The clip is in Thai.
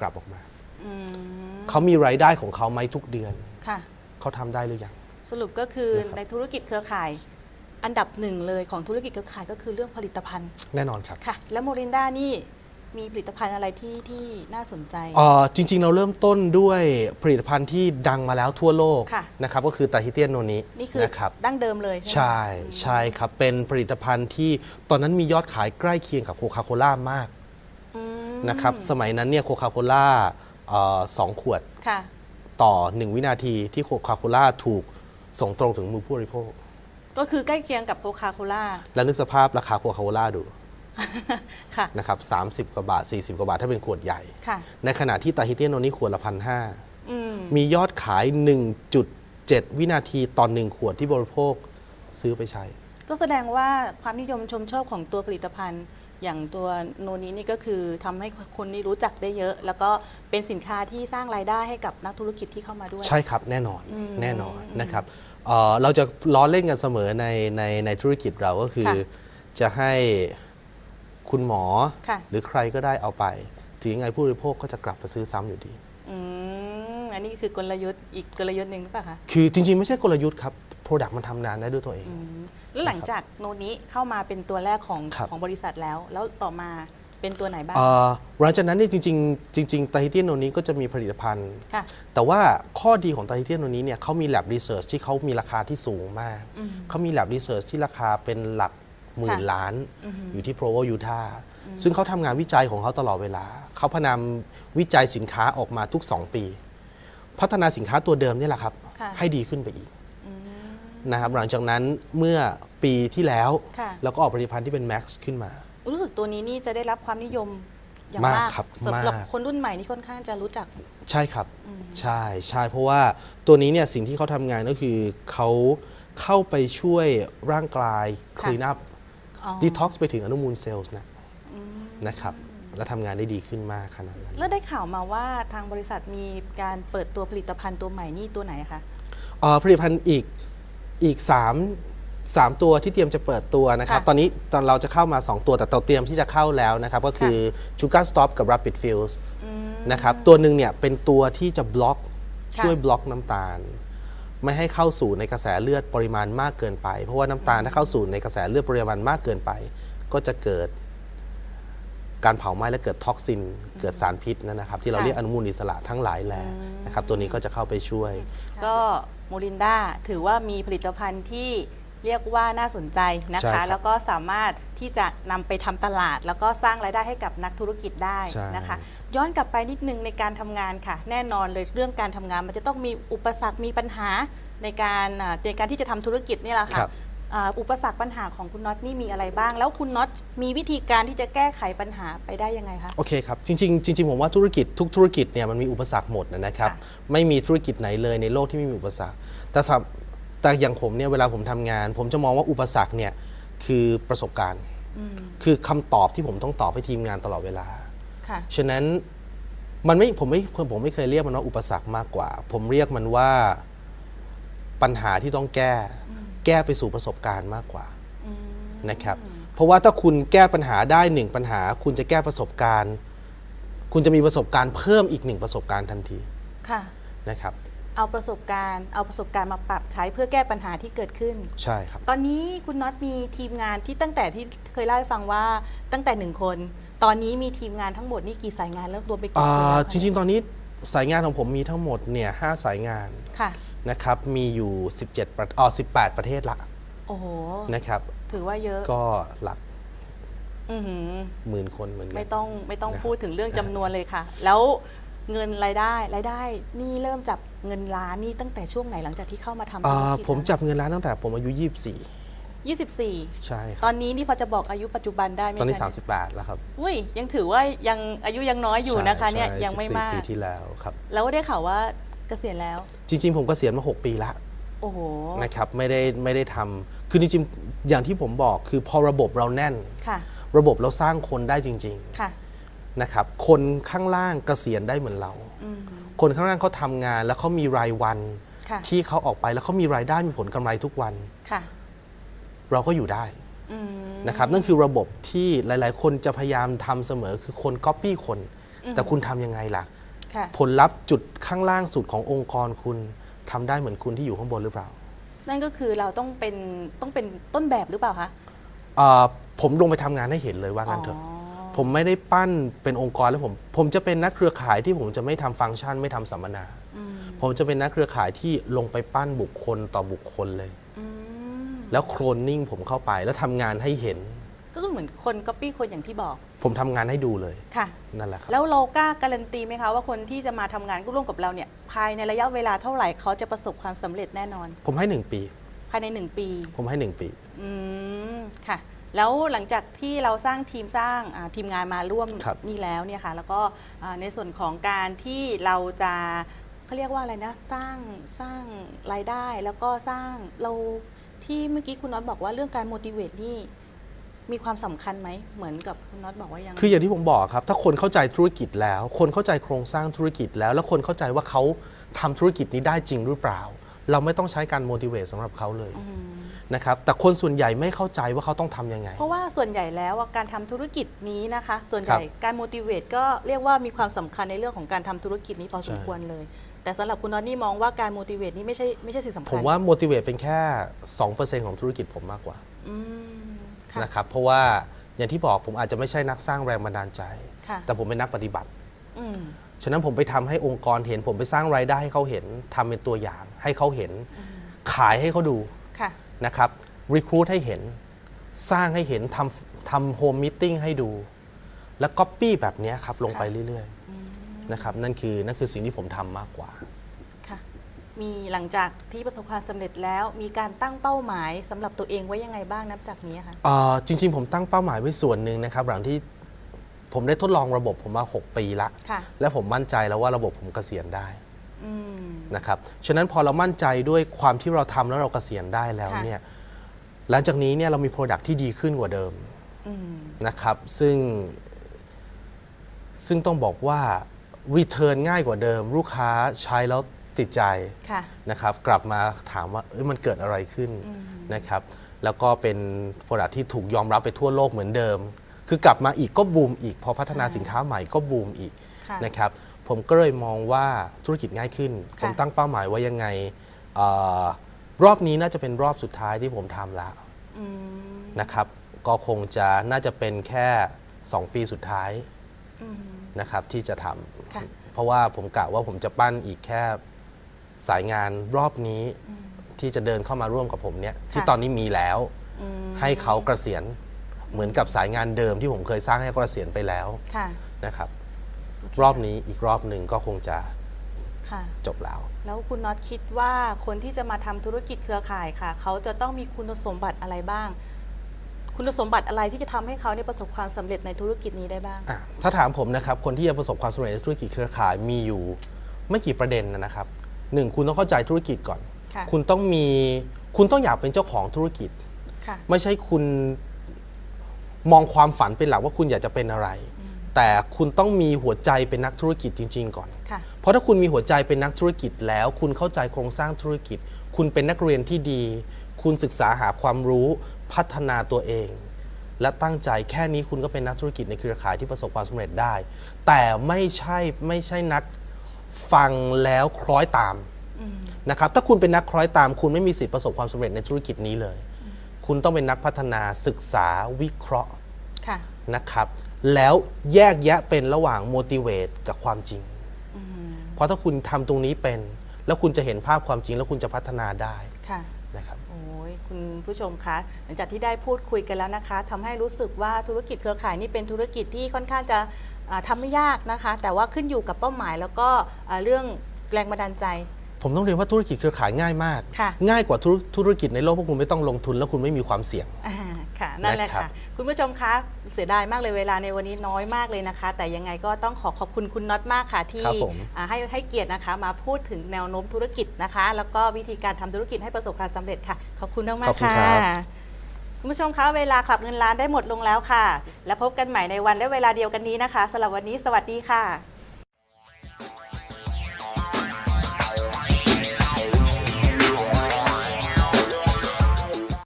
กลับออกมาอืมเขามีรายได้ของเขาไหมทุกเดือนค่ะเขาทำได้หรือยังสรุปก็คือนะครับในธุรกิจเครือข่ายอันดับหนึ่งเลยของธุรกิจเครือข่ายก็คือเรื่องผลิตภัณฑ์ แน่นอนครับค่ะ แล้วโมรินด้านี่มีผลิตภัณฑ์อะไรที่ที่น่าสนใจเอ่อจริง ๆ เราเริ่มต้นด้วยผลิตภัณฑ์ที่ดังมาแล้วทั่วโลกค่ะนะครับก็คือตาฮิเตียนโนนินี่คือนะครับดั้งเดิมเลยใช่ไหมใช่ใช่ครับเป็นผลิตภัณฑ์ที่ตอนนั้นมียอดขายใกล้เคียงกับโคคาโคล่ามากอืม นะครับ สมัยนั้นเนี่ยโคคาโคล่าสองขวดค่ะ ต่อ 1 วินาทีที่โคคาโคล่าถูกส่งตรงถึงมือผู้บริโภค ก็คือใกล้เคียงกับโคคาโคล่าแล้วนึกสภาพราคาโคคาโคล่าดูค่ะนะครับ30กว่าบาท 40 กว่าบาท ถ้าเป็นขวดใหญ่ค่ะในขณะที่ตาฮิเตียนโนนี้ขวดละพันห้าอืมมียอดขาย 1.7 วินาทีต่อหนึ่งขวดที่บริโภคซื้อไปใช้ ก็แสดงว่าความนิยมชมชอบของตัวผลิตภัณฑ์ อย่างตัวโนนี้นี่ก็คือทำให้คนนี่รู้จักได้เยอะ แล้วก็เป็นสินค้าที่สร้างรายได้ให้กับนักธุรกิจที่เข้ามาด้วย ใช่ครับแน่นอนอืมแน่นอนนะครับเอ่อเราจะล้อเล่นกันเสมอในในในธุรกิจเราก็คือ ค่ะจะให้คุณหมอ ค่ะ หรือใครก็ได้เอาไป ถึงยังไงผู้บริโภคก็จะกลับมาซื้อซ้ำอยู่ดี อืมอันนี้คือกลยุทธ์อีกกลยุทธ์หนึ่งหรือเปล่าคะ คือจริงๆ ไม่ใช่กลยุทธ์ครับ Product มันทำงานได้ด้วยตัวเองอืมแล้วหลังจากโนนี้เข้ามาเป็นตัวแรกของครับของบริษัทแล้ว แล้วต่อมาเป็นตัวไหนบ้าง เอ่อหลังจากนั้นเนี่ยจริงๆจริงๆไตฮิเตียนโนนี้ก็จะมีผลิตภัณฑ์ ค่ะ แต่ว่าข้อดีของไตฮิเตียนโนนี้เนี่ยเขามี lab research ที่เขามีราคาที่สูงมากอืมเขามี lab research ที่ราคาเป็นหลักหมื่นค่ะล้านอือหืออยู่ที่ Provo Utah ซึ่งเขาทำงานวิจัยของเขาตลอดเวลา เขาพยายามวิจัยสินค้าออกมาทุก 2 ปี พัฒนาสินค้าตัวเดิมเนี่ยแหละครับ ค่ะ ให้ดีขึ้นไปอีกอืม นะครับหลังจากนั้นเมื่อปีที่แล้วค่ะ เราก็ออกผลิตภัณฑ์ที่เป็น Max ขึ้นมา รู้สึกตัวนี้นี่จะได้รับความนิยมอย่างมากมากครับสำหรับมาก คนรุ่นใหม่นี่ค่อนข้างจะรู้จัก ใช่ครับ อืม ใช่ใช่เพราะว่าตัวนี้เนี่ยสิ่งที่เขาทำงานก็คือเขาเข้าไปช่วยร่างกายค่ะ clean up อ๋อ detox ไปถึงอนุมูลเซลล์นะนะครับ และทำงานได้ดีขึ้นมากขนาดนั้นแล้วได้ข่าวมาว่าทางบริษัทมีการเปิดตัวผลิตภัณฑ์ตัวใหม่นี่ตัวไหนคะ เอ่อผลิตภัณฑ์อีก อีก 3 3 ตัวที่เตรียมจะเปิดตัวนะครับ ค่ะตอนนี้ตอนเราจะเข้ามา 2 ตัวแต่เราเตรียมที่จะเข้าแล้วนะครับ ก็คือ Sugar Stop กับ Rapid Fills นะครับ ตัวหนึ่งเนี่ยเป็นตัวที่จะบล็อกค่ะ ช่วยบล็อกน้ำตาล ไม่ให้เข้าสู่ในกระแสเลือดปริมาณมากเกินไป เพราะว่าน้ำตาลถ้าเข้าสู่ในกระแสเลือดปริมาณมากเกินไป ก็จะเกิด การเผาไหม้และเกิดท็อกซิน เกิดสารพิษนั่นนะครับ ที่เราค่ะเรียกอนุมูลอิสระทั้งหลายแหล่นะครับ ตัวนี้ก็จะเข้าไปช่วย ก็โมรินดาถือว่ามีผลิตภัณฑ์ที่เรียกว่าน่าสนใจนะใช่ครัคะบแล้วก็สามารถที่จะนำไปทำตลาด แล้วก็สร้างรายได้ให้กับนักธุรกิจได้ใช่นะคะ ย้อนกลับไปนิดนึงในการทำงานค่ะ แน่นอนเลยเรื่องการทำงาน มันจะต้องมีอุปสรรคมีปัญหาในการอ่าในการที่จะทำธุรกิจนี่แหละคค่ะรับ อ่าอุปสรรคปัญหาของคุณน็อตนี่มีอะไรบ้าง แล้วคุณน็อตมีวิธีการที่จะแก้ไขปัญหาไปได้ยังไงคะ โอเคครับจริงๆจริงๆผมว่าธุรกิจทุกธุรกิจเนี่ยมันมีอุปสรรคหมดนะครับ ค่ะไม่มีธุรกิจไหนเลยในโลกที่ไม่มีอุปสรรค แต่สำแต่อย่างผมเนี่ยเวลาผมทำงาน ผมจะมองว่าอุปสรรคเนี่ยคือประสบการณ์ อืม คือคำตอบที่ผมต้องตอบให้ทีมงานตลอดเวลา ค่ะ ฉะนั้นมันไม่ผมไม่ผมไม่เคยเรียกมันว่าอุปสรรคมากกว่า ผมเรียกมันว่าปัญหาที่ต้องแก้ แก้ไปสู่ประสบการณ์มากกว่าอืมนะครับ เพราะว่าถ้าคุณแก้ปัญหาได้หนึ่งปัญหา คุณจะแก้ประสบการณ์ คุณจะมีประสบการณ์เพิ่มอีกหนึ่งประสบการณ์ทันทีค่ะนะครับ เอาประสบการณ์เอาประสบการณ์มาปรับใช้เพื่อแก้ปัญหาที่เกิดขึ้น ใช่ครับ ตอนนี้คุณน็อตมีทีมงานที่ตั้งแต่ที่เคยเล่าให้ฟังว่าตั้งแต่หนึ่งคน ตอนนี้มีทีมงานทั้งหมดนี่กี่สายงานแล้วรวมไปกี่อ่คนาแล้วคะจริง ๆ ตอนนี้ สายงานของผมมีทั้งหมดเนี่ยห้าสายงานค่ะนะครับมีอยู่ 17ประอ๋อ18 ประเทศละโอ้โหนะครับ ถือว่าเยอะก็หลักอือหือหมื่นคนเหมือนกัไม่ต้องไม่ต้องนะครับ พูดถึงเรื่องจำนวนเลยค่ะ แล้วเงินรายได้รายได้ นี่เริ่มจับเงินล้านนี่ตั้งแต่ช่วงไหนหลังจากที่เข้ามาทำธุอ่ารกิจผมจับเงินล้านตั้งแต่ผมอายุยี่สิบสี่ 24 ใช่คตรัอบนนี้นี่พอจะบอกอายุปัจจุบันได้ไหมตอนนี้ คะ38 แล้วครับอุ้ยยังถือว่ายังอายุยังน้อยอยู่นะคะใช่เนี่ยใช่ยังไม่14มาก ปีที่แล้วครับ แล้วได้ข่าวว่าเกษียณแล้ว จริง ๆ ผมเกษียณมา 6 ปีละโอ้โห นะครับไม่ได้ไม่ได้ทำคือจริงๆอย่างที่ผมบอกคือพอระบบเราแน่น ค่ะ ระบบเราสร้างคนได้จริงค่ะๆนะครับ คนข้างล่างเกษียณได้เหมือนเรา อืม คนข้างล่างเขาทำงานแล้วเขามีรายวัน ค่ะ ที่เขาออกไปแล้วเขามีรายได้มีผลกำไรทุกวัน ค่ะ เราก็อยู่ได้อืมนะครับนั่นคือระบบที่หลาย ๆ คนจะพยายามทำเสมอคือคนก๊อปปี้คน แต่คุณทำยังไงล่ะค่ะ ผลลัพธ์จุดข้างล่างสุดขององค์กรคุณทำได้เหมือนคุณที่อยู่ข้างบนหรือเปล่า นั่นก็คือเราต้องเป็นต้องเป็นต้นแบบหรือเปล่าคะเอ่อผมลงไปทำงานให้เห็นเลยว่างั้นเถอะอ๋อผมไม่ได้ปั้นเป็นองค์กรแล้วผม ผมจะเป็นนักเครือข่ายที่ผมจะไม่ทำฟังก์ชันไม่ทำสัมมนาอืมผมจะเป็นนักเครือข่ายที่ลงไปปั้นบุคคลต่อบุคคลเลยอืม แล้วโครนนิ่งผมเข้าไปแล้วทำงานให้เห็น ก็คือเหมือนคนก๊อปปี้คนอย่างที่บอกผมทำงานให้ดูเลย ค่ะ นั่นแหละครับ แล้วเรากล้าการันตีไหมคะว่าคนที่จะมาทำงานร่วมกับเราเนี่ยภายในระยะเวลาเท่าไหร่เขาจะประสบความสำเร็จแน่นอน ผมให้หนึ่งปี ภายในหนึ่งปี ผมให้หนึ่งปี อืมค่ะ แล้วหลังจากที่เราสร้างทีมสร้างอ่าทีมงานมาร่วมครับ นี่แล้วเนี่ยค่ะ แล้วก็อ่าในส่วนของการที่เราจะเขาเรียกว่าอะไรนะ สร้างสร้างรายได้แล้วก็สร้างเรา ที่เมื่อกี้คุณน็อตบอกว่าเรื่องการ motivate นี่มีความสำคัญไหมเหมือนกับคุณน็อตบอกว่ายังคืออย่างที่ผมบอกครับ ถ้าคนเข้าใจธุรกิจแล้ว คนเข้าใจโครงสร้างธุรกิจแล้ว แล้วคนเข้าใจว่าเขาทำธุรกิจนี้ได้จริงหรือเปล่า เราไม่ต้องใช้การ motivate สำหรับเขาเลย นะครับแต่คนส่วนใหญ่ไม่เข้าใจว่าเขาต้องทำยังไง เพราะว่าส่วนใหญ่แล้วอะการทำธุรกิจนี้นะคะ ส่วนใหญ่ครับการ motivate ก็เรียกว่ามีความสำคัญในเรื่องของการทำธุรกิจนี้พอสมใช่ ควรเลย แต่สำหรับคุณน็อตนี่มองว่าการ motivate นี่ไม่ใช่ไม่ใช่สิ่งสำคัญผมว่า motivate เป็นแค่ 2%ของธุรกิจผมมากกว่าอืมค่ะนะครับเพราะว่าอย่างที่บอกผมอาจจะไม่ใช่นักสร้างแรงบันดาลใจ ค่ะแต่ผมเป็นนักปฏิบัติ อืม ฉะนั้นผมไปทำให้องค์กรเห็น ผมไปสร้างรายได้ให้เขาเห็นทำเป็นตัวอย่าง ให้เขาเห็น ขายให้เขาดู ค่ะ นะครับรีคูดให้เห็น สร้างให้เห็นทำทำโฮมมิทติ้งให้ดู แล้วก๊อปปี้แบบเนี้ยครับลงไปเรื่อยๆนะครับนั่นคือนั่นคือสิ่งที่ผมทำมากกว่าค่ะมีหลังจากที่ประสบความสำเร็จแล้วมีการตั้งเป้าหมายสำหรับตัวเองไว้ยังไงบ้างนับจากนี้คะเอ่อจริง ๆ ผมตั้งเป้าหมายไว้ส่วนหนึ่งนะครับ หลังที่ผมได้ทดลองระบบผมมา 6 ปีละค่ะและผมมั่นใจแล้วว่าระบบผมเกษียณได้อืม นะครับฉะนั้นพอเรามั่นใจด้วยความที่เราทำแล้วเราเกษียณได้แล้วค่ะ เนี่ยหลังจากนี้เนี่ยเรามี Product ที่ดีขึ้นกว่าเดิมอืมนะครับซึ่ง ซึ่งต้องบอกว่า Return ง่ายกว่าเดิม ลูกค้าใช้แล้วติดใจ ค่ะ นะครับกลับมาถามว่าเอ้ยมันเกิดอะไรขึ้นนะครับแล้วก็เป็น Product ที่ถูกยอมรับไปทั่วโลกเหมือนเดิม คือกลับมาอีกก็บูมอีก พอพัฒนาอ่าสินค้าใหม่ก็บูมอีกค่ะ นะครับ ผมก็เลยมองว่าธุรกิจง่ายขึ้นค่ะผมตั้งเป้าหมายว่ายังไงเออรอบนี้น่าจะเป็นรอบสุดท้ายที่ผมทำแล้วอืมนะครับ ก็คงจะน่าจะเป็นแค่ 2 ปีสุดท้ายอืมนะครับที่จะทค่ะำเพราะว่าผมกะว่าผมจะปั้นอีกแค่สายงานรอบนี้ที่จะเดินเข้ามาร่วมกับผมเนี่ยที่ตอนนี้มีแล้วอืมให้เขาเกษียณเหมือนกับสายงานเดิมที่ผมเคยสร้างให้เขาเกษียณไปแล้วค่ะนะครับโเค รอบนี้อีกรอบหนึ่งก็คงจะค่ะ จบแล้ว แล้วคุณน็อตคิดว่าคนที่จะมาทำธุรกิจเครือข่ายค่ะ เขาจะต้องมีคุณสมบัติอะไรบ้าง คุณสมบัติอะไรที่จะทำให้เขาเนี่ยประสบความสำเร็จในธุรกิจนี้ได้บ้าง อะถ้าถามผมนะครับ คนที่จะประสบความสำเร็จในธุรกิจเครือข่ายมีอยู่ไม่กี่ประเด็นนะครับหนึ่งคุณต้องเข้าใจธุรกิจก่อน ค่ะ คุณต้องมีคุณต้องอยากเป็นเจ้าของธุรกิจ ค่ะ ไม่ใช่คุณมองความฝันเป็นหลักว่าคุณอยากจะเป็นอะไร แต่คุณต้องมีหัวใจเป็นนักธุรกิจจริง ๆ ก่อน ค่ะ เพราะถ้าคุณมีหัวใจเป็นนักธุรกิจแล้ว คุณเข้าใจโครงสร้างธุรกิจ คุณเป็นนักเรียนที่ดี คุณศึกษาหาความรู้พัฒนาตัวเอง และตั้งใจแค่นี้คุณก็เป็นนักธุรกิจในเครือข่ายที่ประสบความสำเร็จได้ แต่ไม่ใช่ไม่ใช่นักฟังแล้วคล้อยตามนะครับถ้าคุณเป็นนักคล้อยตาม คุณไม่มีสิทธิ์ประสบความสำเร็จในธุรกิจนี้เลย คุณต้องเป็นนักพัฒนาศึกษาวิเคราะห์ค่ะ นะครับ แล้วแยกแยะเป็นระหว่าง motivate กับความจริง เพราะถ้าคุณทำตรงนี้เป็น แล้วคุณจะเห็นภาพความจริง แล้วคุณจะพัฒนาได้ค่ะ นะครับ โอ้ยคุณผู้ชมคะหลังจากที่ได้พูดคุยกันแล้วนะคะทำให้รู้สึกว่าธุรกิจเครือข่ายนี่เป็นธุรกิจที่ค่อนข้างจะอ่าทำไม่ยากนะคะ แต่ว่าขึ้นอยู่กับเป้าหมายแล้วก็อ่าเรื่องแรงบันดาลใจ ผมต้องเรียนว่าธุรกิจเครือข่ายง่ายมาก ค่ะ ง่ายกว่าธุรธุรกิจในโลกเพราะคุณไม่ต้องลงทุน แล้วคุณไม่มีความเสี่ยง อ่า ค่ะนั่นแหละนะครับค่ะ คุณผู้ชมคะเสียดายมากเลยเวลาในวันนี้น้อยมากเลยนะคะ แต่ยังไงก็ต้องขอขอบคุณคุณน็อตมากค่ะ ที่ครับผม อ่าให้ให้เกียรตินะคะ มาพูดถึงแนวโน้มธุรกิจนะคะ แล้วก็วิธีการทำธุรกิจให้ประสบความสำเร็จค่ะ ขอบคุณมากขอบๆคุณค่ะครับคุณผู้ชมคะเวลาขับเงินล้านได้หมดลงแล้วค่ะ แล้วพบกันใหม่ในวันและเวลาเดียวกันนี้นะคะสำหรับวันนี้สวัสดีค่ะ